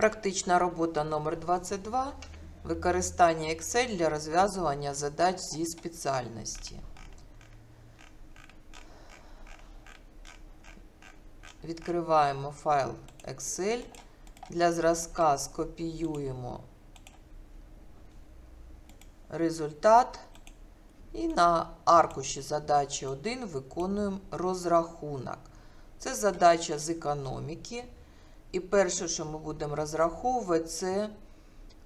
Практична робота номер 22. Використання Excel для розв'язування задач зі спеціальності. Відкриваємо файл Excel. Для зразка скопіюємо результат. І на аркуші задачі 1 виконуємо розрахунок. Це задача з економіки. І перше, що ми будемо розраховувати, це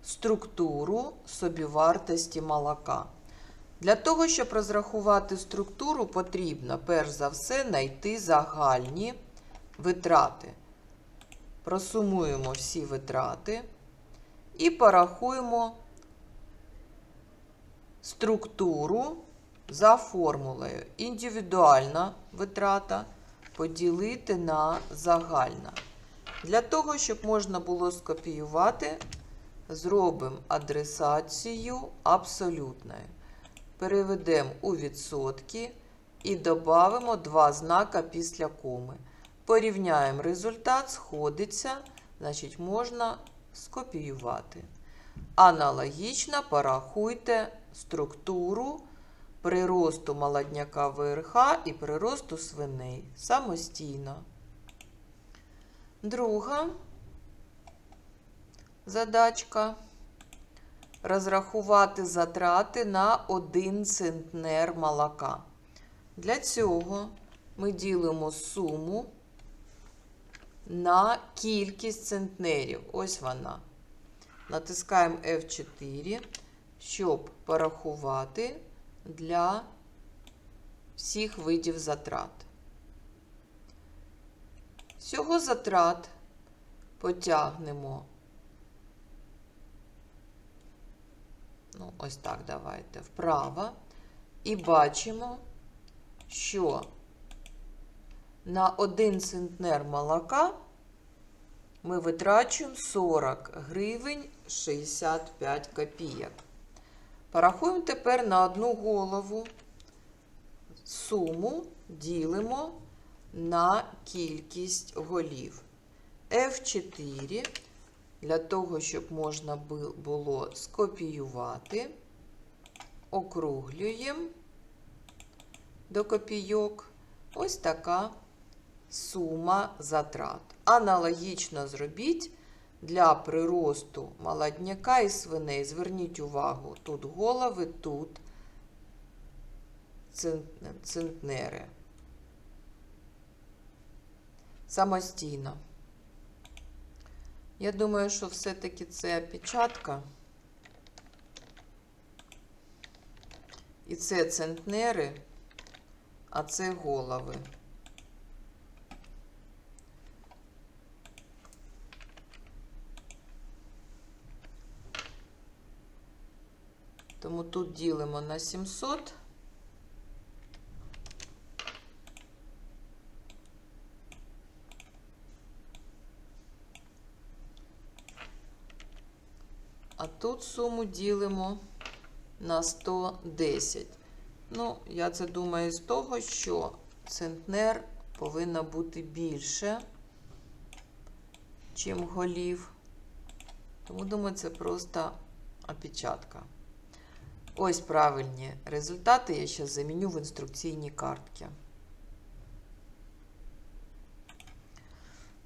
структуру собівартості молока. Для того, щоб розрахувати структуру, потрібно перш за все знайти загальні витрати. Просумуємо всі витрати і порахуємо структуру за формулою. Індивідуальна витрата поділити на загальна. Для того, щоб можна було скопіювати, зробимо адресацію абсолютною. Переведемо у відсотки і додамо два знака після коми. Порівняємо результат, сходиться, значить, можна скопіювати. Аналогічно порахуйте структуру приросту молодняка ВРХ і приросту свиней самостійно. Друга задачка розрахувати затрати на 1 центнер молока. Для цього ми ділимо суму на кількість центнерів. Ось вона. Натискаємо F4, щоб порахувати для всіх видів затрат. Всього затрат потягнемо. Ну, ось так давайте вправо. І бачимо, що на 1 центнер молока ми витрачуємо 40 гривень 65 копійок. Порахуємо тепер на одну голову суму ділимо на кількість голів. F4 для того, щоб можна було скопіювати, округлюємо до копійок. Ось така сума затрат. Аналогічно зробіть для приросту молодняка і свиней. Зверніть увагу, тут голови, тут центнери. Самостійно. Я думаю, що все-таки це опечатка. І це центнери, а це голови. Тому тут ділимо на 700. А тут суму ділимо на 110. Ну, я це думаю з того, що центнер повинна бути більше, чим голів. Тому, думаю, це просто опечатка. Ось правильні результати. Я зараз заміню в інструкційні картки.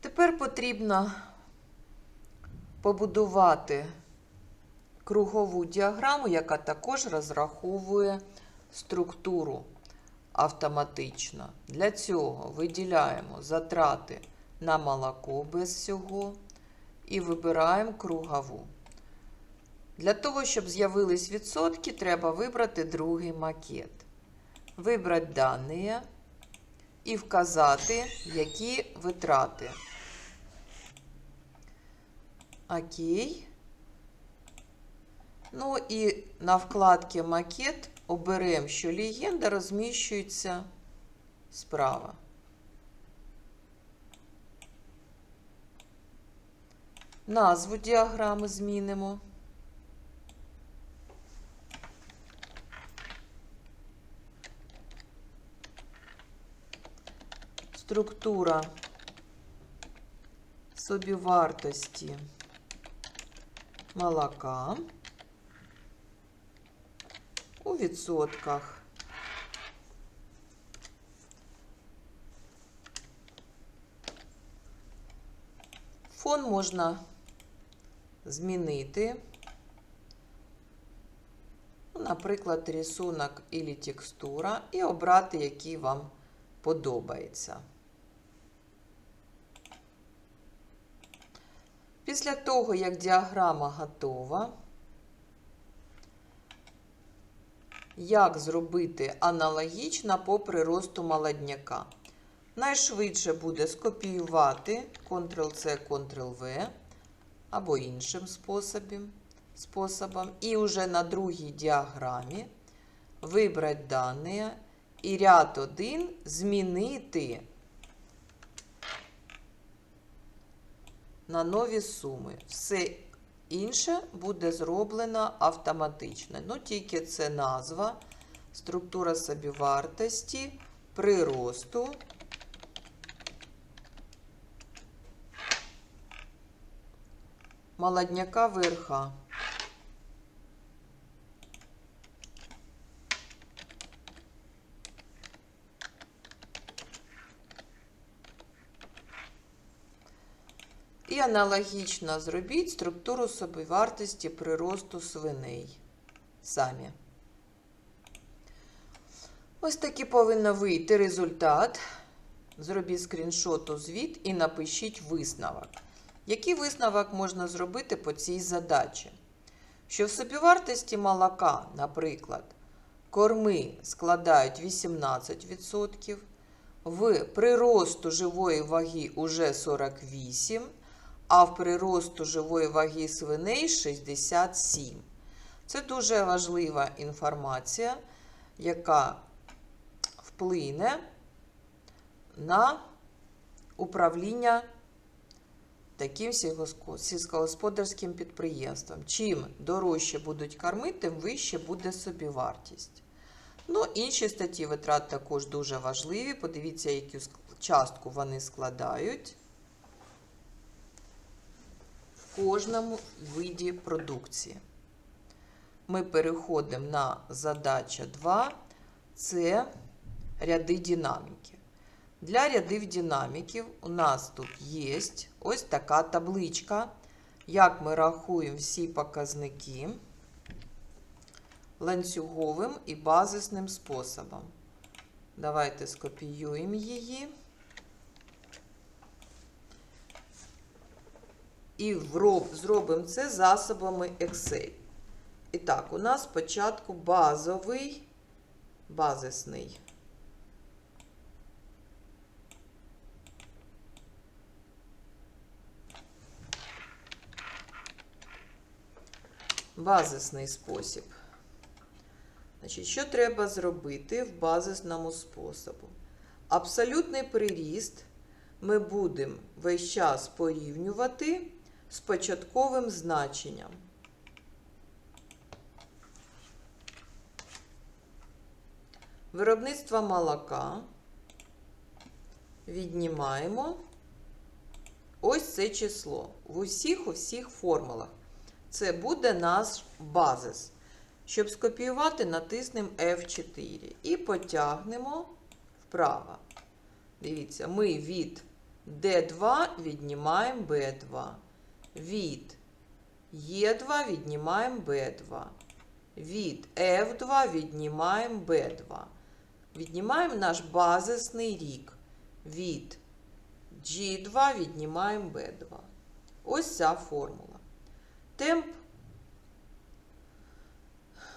Тепер потрібно побудувати кругову діаграму, яка також розраховує структуру автоматично. Для цього виділяємо затрати на молоко без всього і вибираємо кругову. Для того, щоб з'явились відсотки, треба вибрати другий макет. Вибрати дані і вказати, які витрати. Окей. Ну і на вкладці макет оберемо, що легенда розміщується справа. Назву діаграми змінимо. Структура собівартості молока у відсотках. Фон можна змінити. Ну, Наприклад, рисунок або текстура, і обрати, який вам подобається. Після того, як діаграма готова, як зробити аналогічно по приросту молодняка? Найшвидше буде скопіювати Ctrl-C, Ctrl-V або іншим способом, способом. І вже на другій діаграмі вибрати дані і ряд 1 змінити на нові суми. Все інше буде зроблено автоматично. Ну, тільки це назва, структура собівартості, приросту. Молодняка верха. Аналогічно зробіть структуру собівартості приросту свиней. Самі. Ось такий повинен вийти результат. Зробіть скріншоту звіт і напишіть висновок. Який висновок можна зробити по цій задачі? Що в собівартості молока, наприклад, корми складають 18%, в приросту живої ваги уже 48%, а в приросту живої ваги свиней 67%. Це дуже важлива інформація, яка вплине на управління таким сільськогосподарським підприємством. Чим дорожче будуть корми, тим вище буде собівартість. Ну, інші статті витрат також дуже важливі. Подивіться, яку частку вони складають в кожному виді продукції. Ми переходимо на задача 2. Це ряди динаміки. Для рядів динаміків у нас тут є ось така табличка, як ми рахуємо всі показники ланцюговим і базисним способом. Давайте скопіюємо її. І зробимо це засобами Excel. І так, у нас спочатку базовий, базисний. Базисний спосіб. Значить, Що треба зробити в базисному способу? Абсолютний приріст ми будемо весь час порівнювати з початковим значенням. Виробництво молока віднімаємо ось це число в усіх усіх формулах. Це буде наш базис. Щоб скопіювати, натиснемо F4 і потягнемо вправо. Дивіться, ми від D2 віднімаємо B2. Від E2 віднімаємо B2. Від F2 віднімаємо B2. Віднімаємо наш базисний рік. Від G2 віднімаємо B2. Ось ця формула. Темп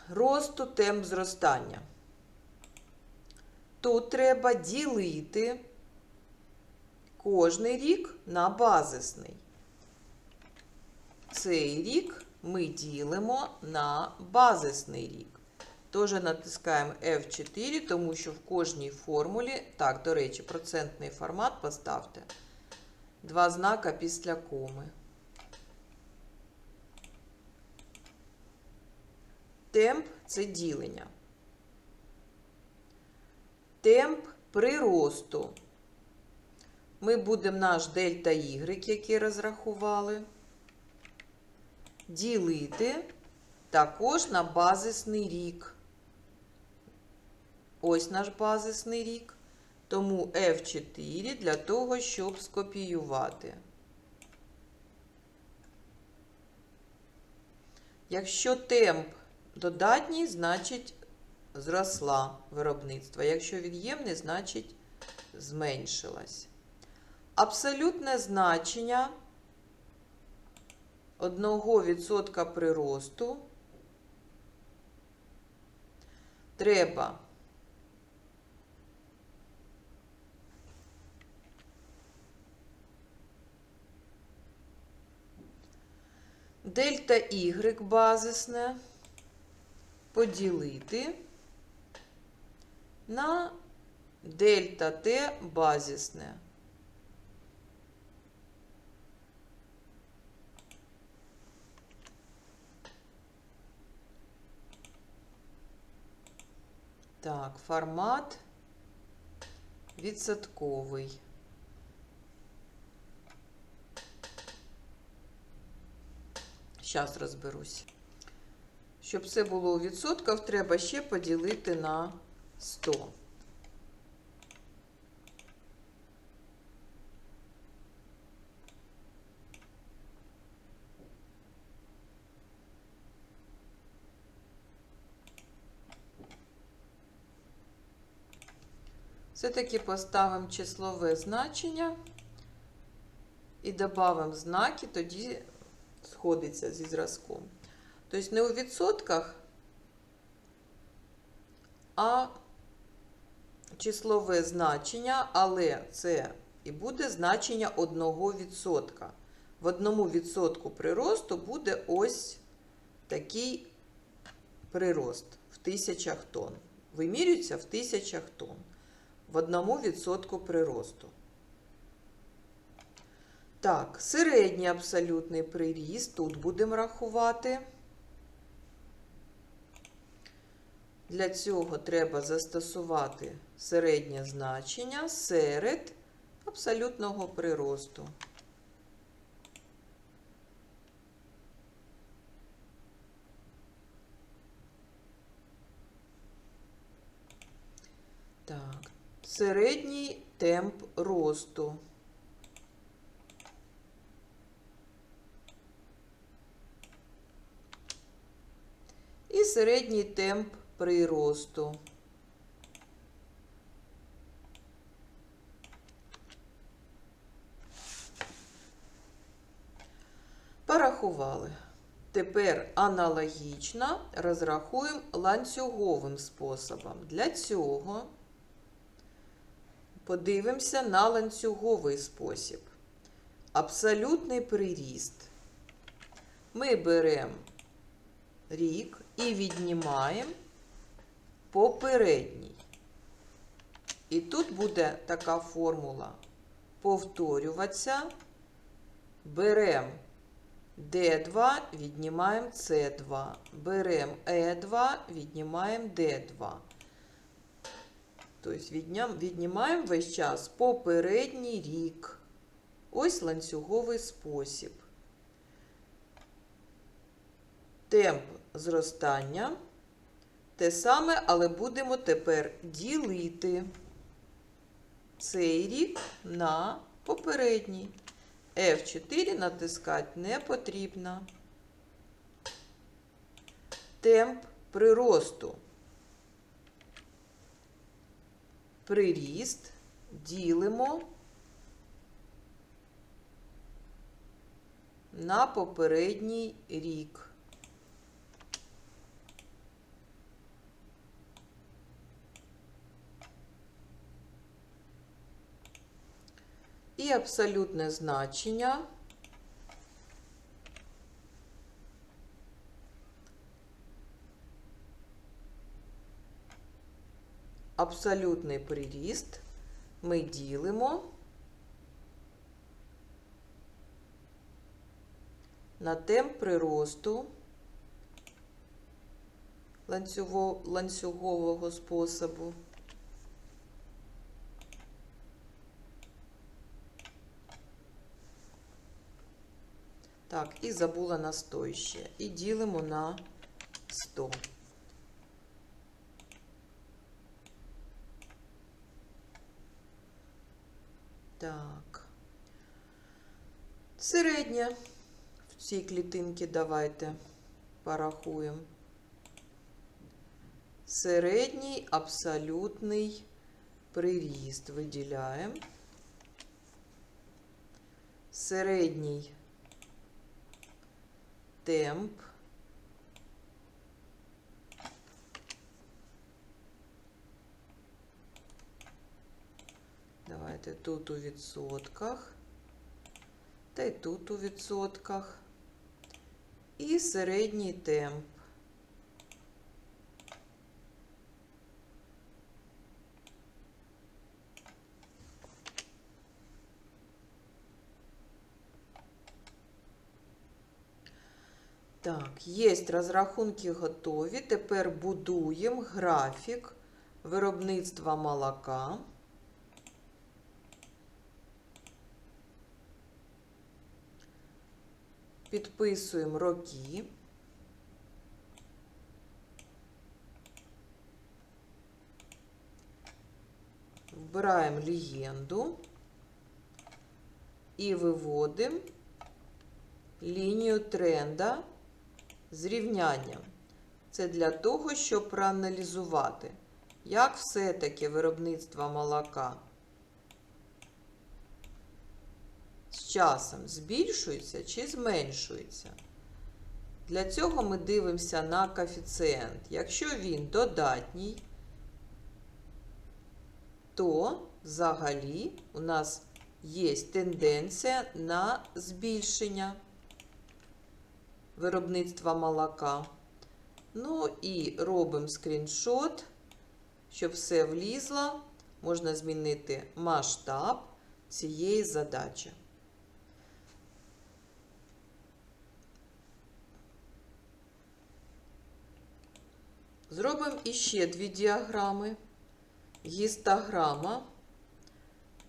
росту, темп зростання. Тут треба ділити кожний рік на базисний. Цей рік ми ділимо на базисний рік. Теж натискаємо F4, тому що в кожній формулі, так, до речі, процентний формат поставте. Два знака після коми. Темп це ділення. Темп приросту. Ми будемо наш дельта Y, який розрахували, ділити також на базисний рік. Ось наш базисний рік. Тому F4 для того, щоб скопіювати. Якщо темп додатній, значить зросла виробництво. Якщо від'ємний, значить зменшилась. Абсолютне значення 1% приросту треба дельта Y базисне поділити на дельта Т базисне. Так, формат відсотковий. Зараз розберусь. Щоб це було у відсотках, треба ще поділити на 100. Все-таки поставимо числове значення і додамо знаки, тоді сходиться зі зразком. Тобто не у відсотках, а числове значення, але це і буде значення 1%. В одному відсотку приросту буде ось такий прирост в тисячах тонн. Вимірюється в тисячах тонн в одному відсотку приросту. Так, середній абсолютний приріст тут будемо рахувати. Для цього треба застосувати середнє значення серед абсолютного приросту. Так, середній темп росту. І середній темп приросту. Порахували. Тепер аналогічно розрахуємо ланцюговим способом. Для цього подивимося на ланцюговий спосіб. Абсолютний приріст. Ми беремо рік і віднімаємо попередній. І тут буде така формула повторюватися. Беремо D2, віднімаємо C2. Беремо E2, віднімаємо D2. Тобто віднімаємо весь час попередній рік. Ось ланцюговий спосіб. Темп зростання те саме, але будемо тепер ділити цей рік на попередній. F4 натискати не потрібно. Темп приросту. Приріст ділимо на попередній рік. І абсолютне значення абсолютний приріст ми ділимо на темп приросту ланцюгового способу. Так, і забула на 100 ще. І ділимо на 100. Середня. В цій клітинці давайте порахуємо. Середній абсолютний приріст виділяємо. Середній темп. Давайте тут у відсотках. Та й тут у відсотках. І середній темп. Так, є розрахунки готові. Тепер будуємо графік виробництва молока. Підписуємо роки. Вбираємо легенду і виводимо лінію тренда з. Це для того, щоб проаналізувати, як все-таки виробництво молока з часом збільшується чи зменшується. Для цього ми дивимося на коефіцієнт. Якщо він додатній, то взагалі у нас є тенденція на збільшення виробництва молока. Ну і робимо скріншот, щоб все влізло. Можна змінити масштаб цієї задачі. Зробимо іще дві діаграми. Гістограма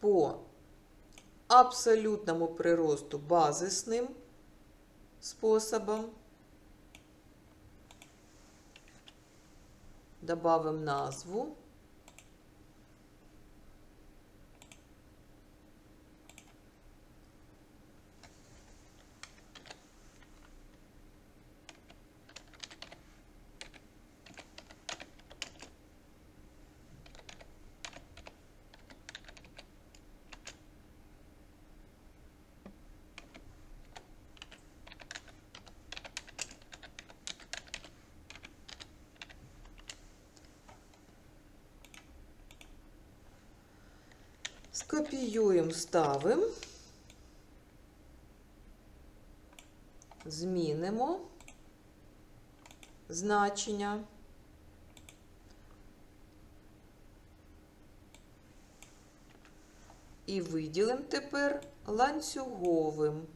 по абсолютному приросту базисним способом. Добавим назву. Скопіюємо, ставимо, змінимо значення. І виділимо тепер ланцюговим.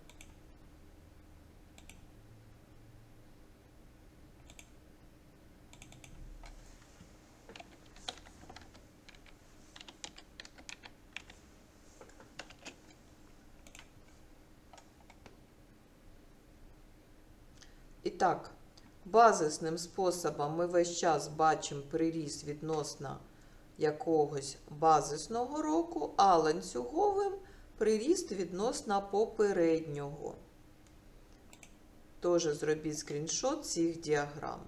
І так, базисним способом ми весь час бачимо приріст відносно якогось базисного року, а ланцюговим приріст відносно попереднього. Тож зробіть скріншот цих діаграм.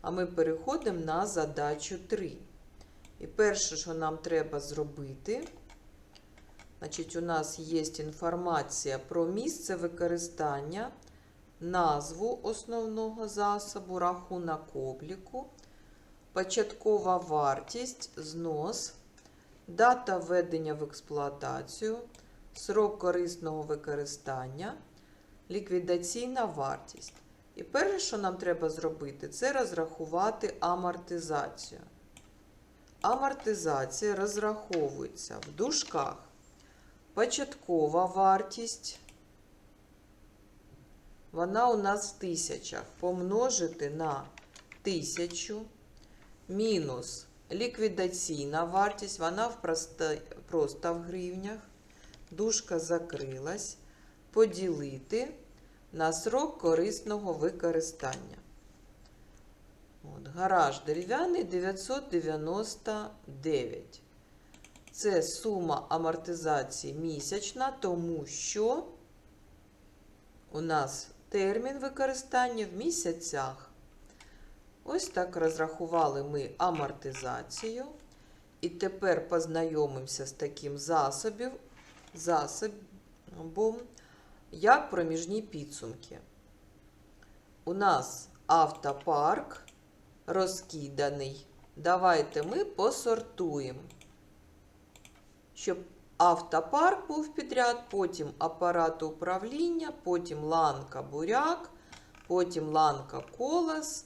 А ми переходимо на задачу 3. І перше, що нам треба зробити, значить, у нас є інформація про місце використання назву основного засобу, рахунок обліку, початкова вартість, знос, дата введення в експлуатацію, срок корисного використання, ліквідаційна вартість. І перше, що нам треба зробити, це розрахувати амортизацію. Амортизація розраховується в дужках. Початкова вартість. Вона у нас в тисячах. Помножити на тисячу мінус ліквідаційна вартість, вона в просто, просто в гривнях. Дужка закрилась. Поділити на срок корисного використання. От, гараж дерев'яний 999. Це сума амортизації місячна, тому що у нас термін використання в місяцях. Ось так розрахували ми амортизацію. І тепер познайомимося з таким засобів, засобом, як проміжні підсумки. У нас автопарк розкиданий. Давайте ми посортуємо, щоб автопарк був підряд, потім апарат управління, потім ланка буряк, потім ланка колос,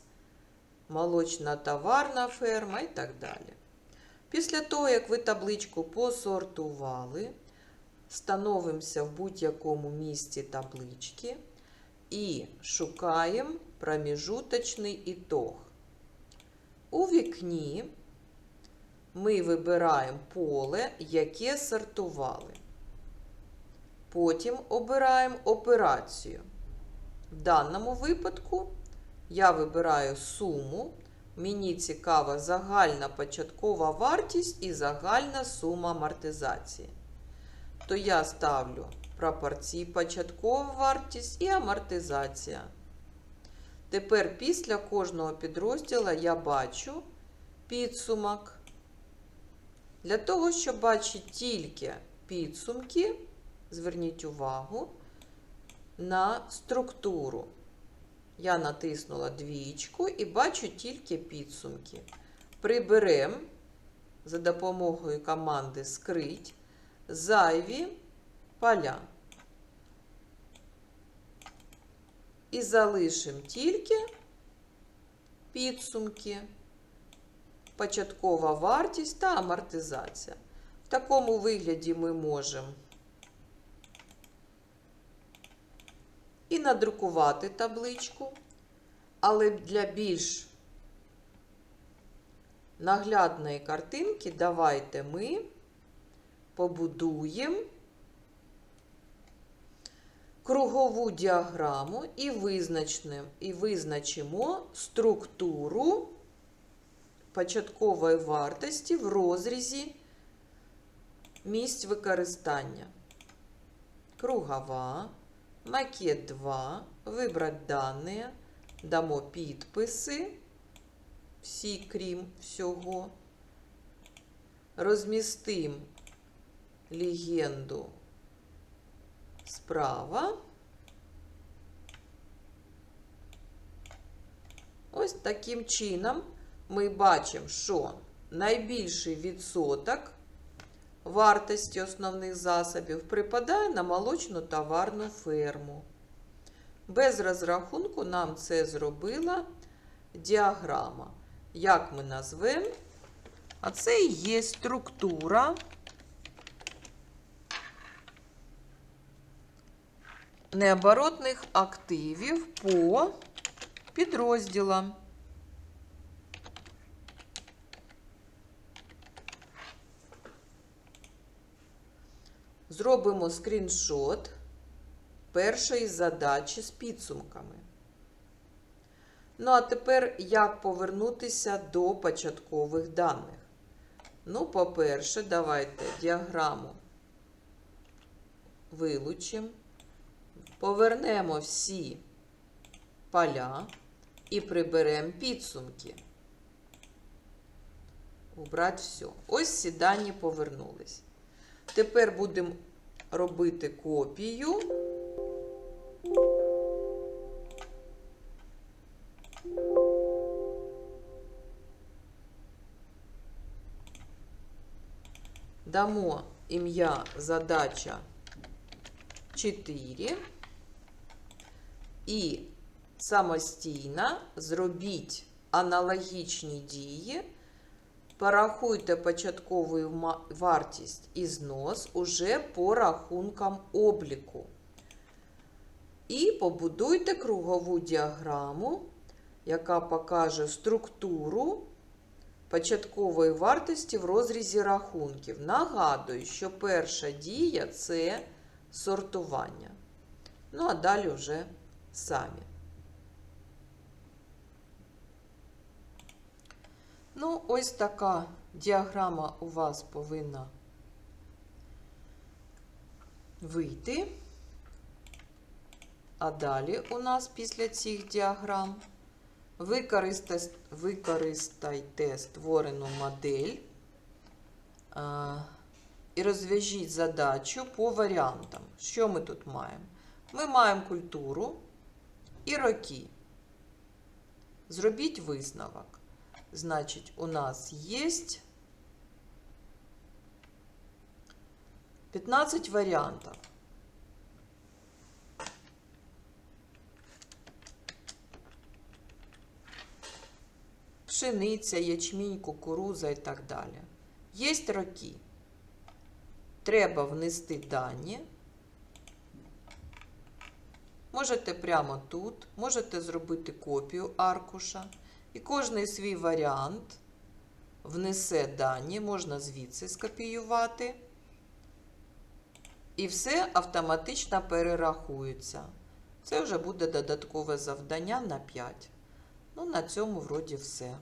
молочна товарна ферма і так далі. Після того, як ви табличку посортували, становимося в будь-якому місці таблички і шукаємо проміжуточний ітог. У вікні ми вибираємо поле, яке сортували. Потім обираємо операцію. В даному випадку я вибираю суму. Мені цікава загальна початкова вартість і загальна сума амортизації. То я ставлю пропорції початкова вартість і амортизація. Тепер після кожного підрозділу я бачу підсумок. Для того, щоб бачити тільки підсумки, зверніть увагу на структуру. Я натиснула двічку і бачу тільки підсумки. Приберемо за допомогою команди Скрить зайві поля. І залишимо тільки підсумки, початкова вартість та амортизація. В такому вигляді ми можемо і надрукувати табличку, але для більш наглядної картинки давайте ми побудуємо кругову діаграму і визначимо, і визначимо структуру початкової вартості в розрізі місць використання. Кругова, макет 2, вибрати дані, дамо підписи, всі крім всього. Розмістимо легенду справа. Ось таким чином ми бачимо, що найбільший відсоток вартості основних засобів припадає на молочну товарну ферму. Без розрахунку нам це зробила діаграма. Як ми назвемо? А це і є структура необоротних активів по підрозділам. Зробимо скріншот першої задачі з підсумками. Ну, а тепер як повернутися до початкових даних? Ну, по-перше, давайте діаграму вилучимо. Повернемо всі поля і приберемо підсумки. Убрати все. Ось всі дані повернулись. Тепер будемо робити копію. Дамо ім'я задача 4 і самостійно зробіть аналогічні дії. Порахуйте початкову вартість і знос уже по рахункам обліку. І побудуйте кругову діаграму, яка покаже структуру початкової вартості в розрізі рахунків. Нагадую, що перша дія це сортування. Ну, а далі вже самі. Ну, ось така діаграма у вас повинна вийти. А далі у нас після цих діаграм використайте, створену модель і розв'яжіть задачу по варіантам. Що ми тут маємо? Ми маємо культуру і роки. Зробіть висновок. Значить, у нас є 15 варіантів. Пшениця, ячмінь, кукуруза і так далі. Є роки. Треба внести дані. Можете прямо тут, можете зробити копію аркуша. І кожний свій варіант внесе дані, можна звідси скопіювати. І все автоматично перерахується. Це вже буде додаткове завдання на 5. Ну, на цьому вроді все.